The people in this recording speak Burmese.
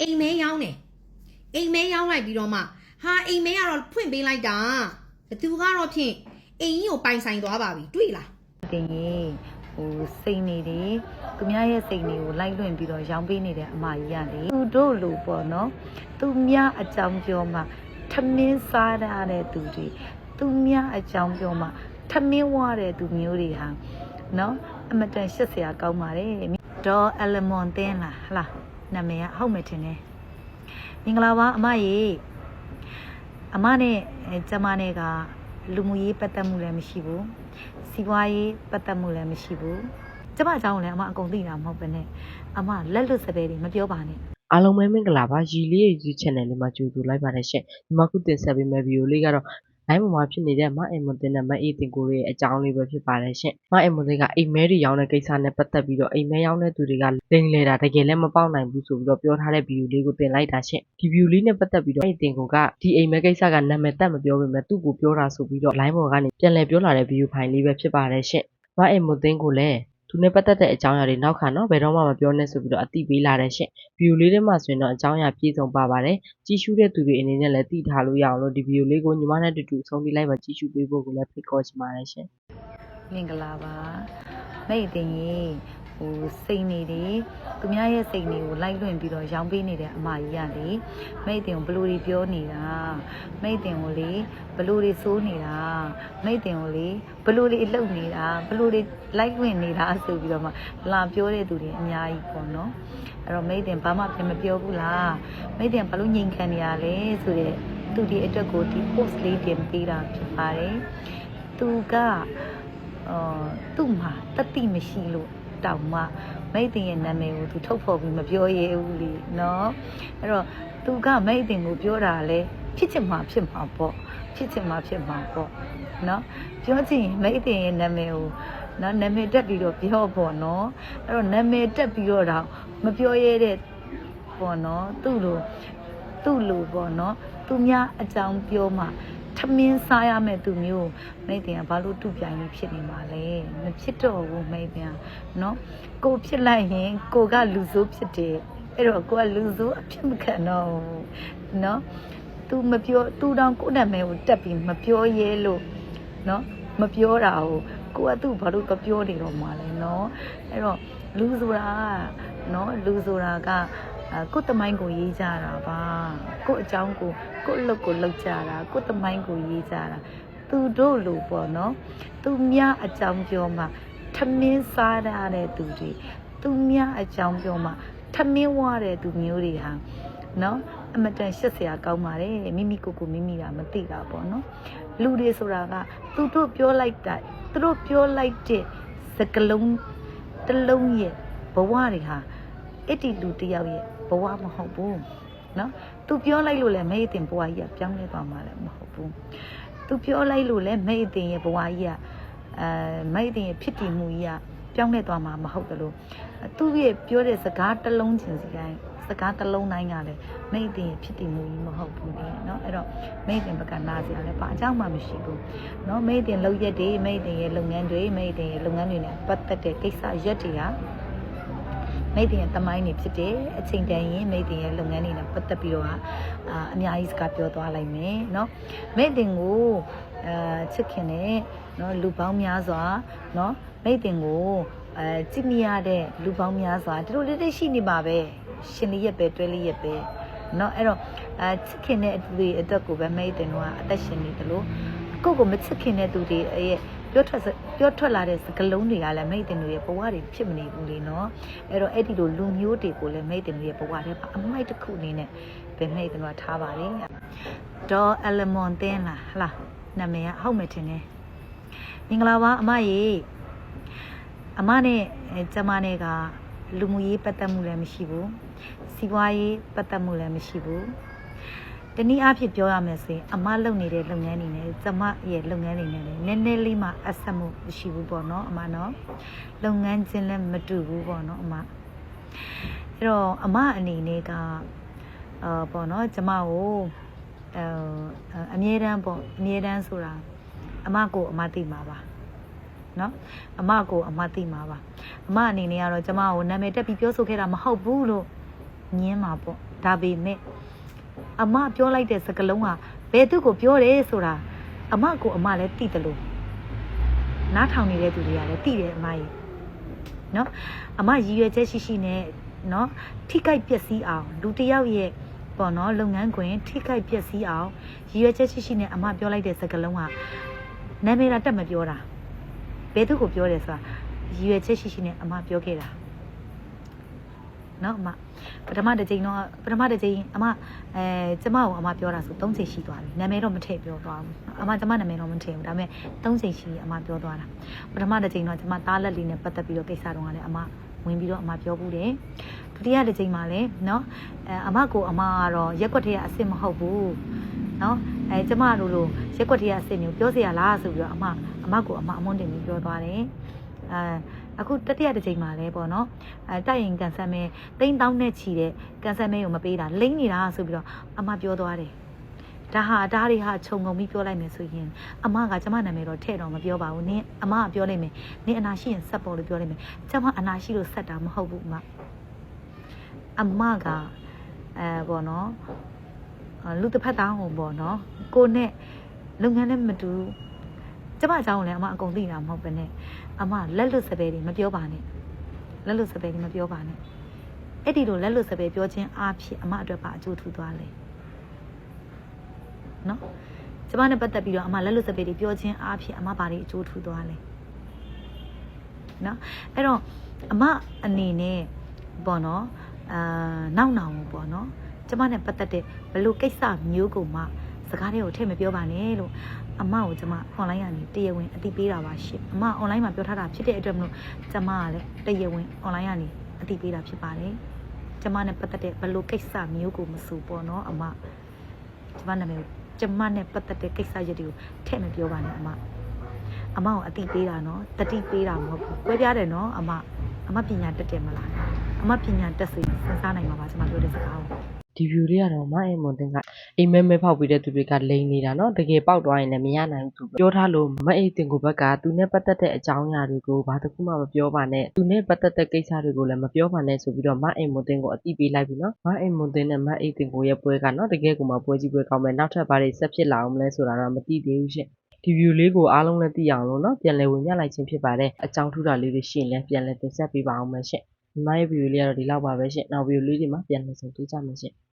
အိမ်မဲရောင်းတယ်အိမ်မဲရောင်းလိုက်ပြီးတော့မှဟာအိမ်မဲကတော့ဖွင့်ပေးလိုက်တာဘသူကတော့ဖြင့်အိမ်ကြီးကိုပိုင်ဆိုင်သွားပါပြီတွေ့လားတင်ရင်ဟိုစိတ်နေတယ်သူများရဲ့စိတ်တွေကိုလိုက်လွင့်ပြီးတော့ရောင်းပေးနေတဲ့အမကြီးကလေသူတို့လိုပေါ့နော်သူများအကြောင်းပြောမှထမင်းစားရတဲ့သူတွေသူများအကြောင်းပြောမှထမင်းဝတဲ့သူမျိုးတွေဟာနော်အမတန်ရှက်စရာကောင်းပါတယ်ဒေါ်အလမွန်တင်းလားဟလား နာမည်ကဟုတ်မယ်ထင်တယ်မင်္ဂလာပါအမကြီးအမနဲ့အဲကျမနဲ့ကလူမှုရေးပတ်သက်မှုလည်းမရှိဘူးစီးပွားရေးပတ်သက်မှုလည်းမရှိဘူးကျမအကြောင်းကိုလည်းအမအကုန်သိတာမဟုတ်ပဲနဲ့အမလက်လွတ်စပယ်တွေမပြောပါနဲ့အားလုံးပဲမင်္ဂလာပါရီလေးရဲ့ YouTube channel လေးမှာကြိုဆိုလိုက်ပါတယ်ရှင်ဒီမှာခုတင်ဆက်ပေးမယ့်ဗီဒီယိုလေးကတော့ live မှာဖြစ်နေတဲ့မအိမ်မတင်နဲ့မအေးတင်ကိုရဲ့အကြောင်းလေးပဲဖြစ်ပါတယ်ရှင်မအိမ်မတင်ကအိမ်မဲတွေရောင်းတဲ့ကိစ္စနဲ့ပတ်သက်ပြီးတော့အိမ်မဲရောင်းတဲ့သူတွေကလိန်လေတာတကယ်လည်းမပေါက်နိုင်ဘူးဆိုပြီးတော့ပြောထားတဲ့ဗီဒီယိုလေးကိုတင်လိုက်တာရှင်ဒီဗီဒီယိုလေးနဲ့ပတ်သက်ပြီးတော့အိမ်တင်ကိုကဒီအိမ်မဲကိစ္စကနာမည်တက်မပြောပေမဲ့သူ့ကိုပြောတာဆိုပြီးတော့ live ပေါ်ကနေပြန်လည်ပြောလာတဲ့ဗီဒီယိုဖိုင်လေးပဲဖြစ်ပါတယ်ရှင်မအိမ်မတင်ကိုလည်း သူနဲ့ပတ်သက်တဲ့အကြောင်းအရာတွေနောက်ခံတော့ဘယ်တော့မှမပြောနဲ့ဆိုပြီးတော့အတိပေးလာတဲ့ရှင့်ဗီဒီယိုလေးထဲမှာဆိုရင်တော့အကြောင်းအရာပြည့်စုံပါပါတယ်ကြည့်ရှုတဲ့သူတွေအနေနဲ့လည်းသိထားလို့ရအောင်လို့ဒီဗီဒီယိုလေးကိုညီမနဲ့တူတူဆုံးဖြတ်လိုက်ပါကြည့်ရှုပေးဖို့ကိုလည်းဖိတ်ခေါ်ချင်ပါတယ်ရှင်မင်္ဂလာပါမိတ်တင်ကြီး ဟိုစိတ်နေတယ်သူများရဲ့စိတ်တွေကိုလိုက်လွင့်ပြီးတော့ရောင်းပေးနေတဲ့အမကြီးကလေမိတ်တင်ကိုဘလို့တွေပြောနေတာမိတ်တင်ကိုလေဘလို့တွေစိုးနေတာမိတ်တင်ကိုလေဘလို့တွေလှုပ်နေတာဘလို့တွေလိုက်လွင့်နေတာဆိုပြီးတော့မှလာပြောတဲ့သူတွေအများကြီးပေါ့နော်အဲ့တော့မိတ်တင်ဘာမှပြန်မပြောဘူးလားမိတ်တင်ဘာလို့ငြိမ်ခံနေရလဲဆိုတဲ့သူဒီအတွက်ကိုဒီ post လေးတင်ပေးတာဖြစ်ပါတယ်သူကအော်သူ့မှာတတိမရှိလို့ တောင်မှမိတ်တင်ရဲ့နာမည်ကိုသူထုတ်ဖော်ပြီးမပြောရဲဘူးလေနော်အဲ့တော့သူကမိတ်တင်ကိုပြောတာလဲဖြစ်ချင်မှဖြစ်မှာပေါ့ဖြစ်ချင်မှဖြစ်မှာပေါ့နော်ပြောချင်ရင်မိတ်တင်ရဲ့နာမည်ကိုနော်နာမည်တက်ပြီးတော့ပြောပေါ့နော်အဲ့တော့နာမည်တက်ပြီးတော့တော့မပြောရဲတဲ့ပေါ့နော်သူ့လိုသူ့လိုပေါ့နော်သူများအကြောင်းပြောမှထ မင်းစားရမဲ့သူမျိုးမိတ်တင်ကဘာလို့တူပြိုင်လို့ဖြစ်နေမှာလဲမဖြစ်တော့ဘူးမိတ်တင်ကနော်ကိုဖြစ်လိုက်ရင်ကိုကလူဆိုးဖြစ်တယ်အဲ့တော့ကိုကလူဆိုးအဖြစ်မခံတော့ဘူးနော် तू မပြော तू တောင်ကိုယ့်နာမည်ကိုတက်ပြီးမပြောရဲလို့နော်မပြောတာကိုကိုကသူ့ဘာလို့ကပြောနေတော့မှာလဲနော်အဲ့တော့လူဆိုတာကနော်လူဆိုတာကအာ ကိုယ့်တမိုင်းကိုရေးကြတာပါကိုယ့်အကြောင်းကိုကိုယ့်အလုပ်ကိုလုပ်ကြတာကိုယ့်တမိုင်းကိုရေးကြတာသူတို့လိုပေါ့နော်သူများအကြောင်းပြောမှထမင်းစားရတဲ့သူတွေသူများအကြောင်းပြောမှထမင်းဝရတဲ့သူမျိုးတွေဟာနော်အမတန်ရှက်စရာကောင်းပါတယ်မိမိကိုယ်ကိုမိမိကမသိတာပေါ့နော်လူတွေဆိုတာကသူတို့ပြောလိုက်တာသူတို့ပြောလိုက်တဲ့စကလုံးတစ်လုံးရဲ့ဘဝတွေဟာ အဲ့ဒီလူတစ်ယောက်ရဲ့ဘဝမဟုတ်ဘူးနော်သူပြောလိုက်လို့လည်းမိတ်တင်ဘဝကြီးကပြောင်းလဲသွားမှာလည်းမဟုတ်ဘူးသူပြောလိုက်လို့လည်းမိတ်တင်ရဲ့ဘဝကြီးကအဲမိတ်တင်ရဲ့ဖြစ်တည်မှုကြီးကပြောင်းလဲသွားမှာမဟုတ်တယ်လို့သူရဲ့ပြောတဲ့စကားတစ်လုံးချင်းစီတိုင်းစကားတစ်လုံးတိုင်းကလည်းမိတ်တင်ရဲ့ဖြစ်တည်မှုကြီးမဟုတ်ဘူးလေနော်အဲ့တော့မိတ်တင်ဘက်ကနာစရာလည်းဘာအကြောင်းမှမရှိဘူးနော်မိတ်တင်လုပ်ရက်တွေမိတ်တင်ရဲ့လုပ်ငန်းတွေမိတ်တင်ရဲ့လုပ်ငန်းတွေနဲ့ပတ်သက်တဲ့ကိစ္စရက်တွေက မိတ်တင်ရဲ့တမိုင်းနေဖြစ်တယ်အချိန်တန်ရင်မိတ်တင်ရဲ့လုပ်ငန်းတွေနဲ့ပတ်သက်ပြီးတော့အာအများကြီးစကားပြောသွားလိုက်မယ်เนาะမိတ်တင်ကိုအာချစ်ခင်တဲ့เนาะလူပေါင်းများစွာเนาะမိတ်တင်ကိုအဲကြည့်မရတဲ့လူပေါင်းများစွာဒီလိုလေးလေးရှိနေပါပဲရှင်လေးရက်ပဲတွဲလေးရက်ပဲเนาะအဲ့တော့အဲချစ်ခင်တဲ့အတူတွေအတွက်ကိုပဲမိတ်တင်တို့ကအသက်ရှင်နေတယ်လို့ကိုယ့်ကိုမချစ်ခင်တဲ့သူတွေရဲ့ ပြောထွက်စပြောထွက်လာတဲ့စကလုံးတွေကလည်းမိတ်တင်တို့ရဲ့ဘဝတွေဖြစ်မနေဘူးလေနော်အဲ့တော့အဲ့ဒီလိုလူမျိုးတွေကိုလည်းမိတ်တင်တို့ရဲ့ဘဝတွေပါအမိုက်တစ်ခုအနေနဲ့ပဲမိတ်တင်တို့ကထားပါတယ်ဒေါ်အလမွန်တင်းလားဟလားနာမည်ကဟုတ်မယ်ထင်တယ်မင်္ဂလာပါအမကြီးအမနဲ့အဲကျမနဲ့ကလူမှုရေးပတ်သက်မှုလည်းမရှိဘူးစီးပွားရေးပတ်သက်မှုလည်းမရှိဘူး တနည်းအားဖြင့်ပြောရမယ်ဆိုရင်အမလုပ်နေတဲ့လုပ်ငန်းတွေနဲ့ကျမရဲ့လုပ်ငန်းတွေနဲ့လည်းနည်းနည်းလေးမှအဆက်မှုမရှိဘူးပေါ့နော်အမနော်လုပ်ငန်းချင်းလည်းမတူဘူးပေါ့နော်အမအဲ့တော့အမအနေနဲ့ကအာပေါ့နော်ကျမကိုအဲအမြဲတမ်းပေါ့အမြဲတမ်းဆိုတာအမကိုအမသိမှာပါနော်အမကိုအမသိမှာပါအမအနေနဲ့ကတော့ကျမကိုနာမည်တက်ပြီးပြောဆိုခဲ့တာမဟုတ်ဘူးလို့ညင်းမှာပေါ့ဒါပေမဲ့ အမပြောလိုက်တဲ့စကားလုံးကဘယ်သူကိုပြောတယ်ဆိုတာအမကိုအမလည်းသိတယ်လို့နားထောင်နေတဲ့သူတွေကလည်းသိတယ်အမကြီးနော်အမရည်ရွယ်ချက်ရှိရှိနဲ့နော်ထိခိုက်ပျက်စီးအောင်လူတစ်ယောက်ရဲ့ပေါ့နော်လုပ်ငန်းခွင်ထိခိုက်ပျက်စီးအောင်ရည်ရွယ်ချက်ရှိရှိနဲ့အမပြောလိုက်တဲ့စကားလုံးကနာမည်လာတက်မပြောတာဘယ်သူကိုပြောတယ်ဆိုတာရည်ရွယ်ချက်ရှိရှိနဲ့အမပြောခဲ့တာ နော်အမပထမတစ်ချိန်တော့ပထမတစ်ချိန်အမအဲကျမကိုအမပြောတာဆို၃ချိန်ရှိသွားပြီနာမည်တော့မထည့်ပြောသွားဘူးအမကျမနာမည်တော့မထည့်ဘူးဒါပေမဲ့၃ချိန်ရှိအမပြောသွားတာပထမတစ်ချိန်တော့ကျမသားလက်လေးနဲ့ပတ်သက်ပြီးတော့ကိစ္စတော့ကလည်းအမဝင်ပြီးတော့အမပြောဘူးတယ်ဒုတိယတစ်ချိန်မှာလည်းနော်အဲအမကိုအမကတော့ရက်ွက်ထည့်ရအစ်စ်မဟုတ်ဘူးနော်အဲကျမတို့လိုရက်ွက်ထည့်ရအစ်စ်မျိုးပြောစရာလားဆိုပြီးတော့အမအမကိုအမအမွန်းတင်ပြီးပြောသွားတယ်အဲ အခုတတိယတစ်ချိန်မှာလဲပေါ့နော်အဲတိုက်ရင်ကန်ဆယ်မဲတိန်းတောင်းနဲ့ချီတဲ့ကန်ဆယ်မဲကိုမပေးတာလိမ့်နေတာဆိုပြီးတော့အမပြောသွားတယ်ဒါဟာဒါတွေဟာခြုံငုံပြီးပြောလိုက်မယ်ဆိုရင်အမကကျမနာမည်တော့ထည့်တော့မပြောပါဘူးနင်းအမကပြောလိုက်မယ်နင်းအနာရှိရင်ဆက်ပေါ်လို့ပြောလိုက်မယ်ကျမအနာရှိလို့ဆက်တာမဟုတ်ဘူးအမအမကအဲပေါ့နော်အဲလူတစ်ဖက်သားဟိုပေါ့နော်ကိုနဲ့လုပ်ငန်းနဲ့မတူကျမအကြောင်းကိုလည်းအမအကုန်သိတာမဟုတ်ပဲနဲ့ အမလက်လွတ်စပယ်တွေမပြောပါနဲ့လက်လွတ်စပယ်တွေမပြောပါနဲ့အဲ့ဒီလိုလက်လွတ်စပယ်ပြောခြင်းအားဖြင့်အမအတွက်ပါအကျိုးထူသွားလေနော်ကျမနဲ့ပတ်သက်ပြီးတော့အမလက်လွတ်စပယ်တွေပြောခြင်းအားဖြင့်အမဘာတွေအကျိုးထူသွားလဲနော်အဲ့တော့အမအနေနဲ့ပေါ့နော်အာနောက်နောင်ပေါ့နော်ကျမနဲ့ပတ်သက်တဲ့ဘယ်လိုကိစ္စမျိုးကိုမှ စကားတွေကိုထည့်မပြောပါနဲ့လို့အမကိုကျမ online ကနေတရားဝင်အတိပေးတာပါရှင်အမ online မှာပြောထားတာဖြစ်တဲ့အတွက်မလို့ကျမကလည်းတရားဝင် online ကနေအတိပေးတာဖြစ်ပါတယ်ကျမနဲ့ပတ်သက်တဲ့ဘယ်လိုကိစ္စမျိုးကိုမဆိုပေါ့နော်အမကျမနာမည်ကိုကျမနဲ့ပတ်သက်တဲ့ကိစ္စရပ်တွေကိုထည့်မပြောပါနဲ့အမအမကိုအတိပေးတာနော်တတိပေးတာမဟုတ်ဘူးကွဲပြားတယ်နော်အမအမပညာတက်တယ်မလားအမပညာတက်စေစဉ်းစားနိုင်မှာပါကျမပြောတဲ့စကားကို ဒီ view လေးကတော့မအဲ့မွန်တင်ကအိမ်မဲမဲဖောက်ပြီးတဲ့သူတွေကလိန်နေတာနော်တကယ်ပေါက်သွားရင်လည်းမရနိုင်ဘူးပြောထားလို့မအဲ့တင်ကိုဘက်ကသူနဲ့ပတ်သက်တဲ့အကြောင်းအရာတွေကိုဘာတစ်ခုမှမပြောပါနဲ့သူနဲ့ပတ်သက်တဲ့ကိစ္စတွေကိုလည်းမပြောပါနဲ့ဆိုပြီးတော့မအဲ့မွန်တင်ကိုအတိပေးလိုက်ပြီနော်မအဲ့မွန်တင်နဲ့မအဲ့တင်ကိုရဲ့ပွဲကနော်တကယ်ကိုမှပွဲကြီးပွဲကောင်းမယ်နောက်ထပ်ဘာတွေဆက်ဖြစ်လာအောင်မလဲဆိုတာတော့မသိသေးဘူးရှင့်ဒီ view လေးကိုအားလုံးလည်းသိအောင်လို့နော်ပြန်လည်ဝင်ပြလိုက်ခြင်းဖြစ်ပါတယ်အကြောင်းထူးတာလေးတွေရှိရင်လည်းပြန်လည်တင်ဆက်ပေးပါအောင်မယ်ရှင့် မရဲ့ view လေးကတော့ဒီလောက်ပါပဲရှင့်နောက် view လေးတွေမှာပြန်လည်ဆုံတွေ့ကြမယ်ရှင့်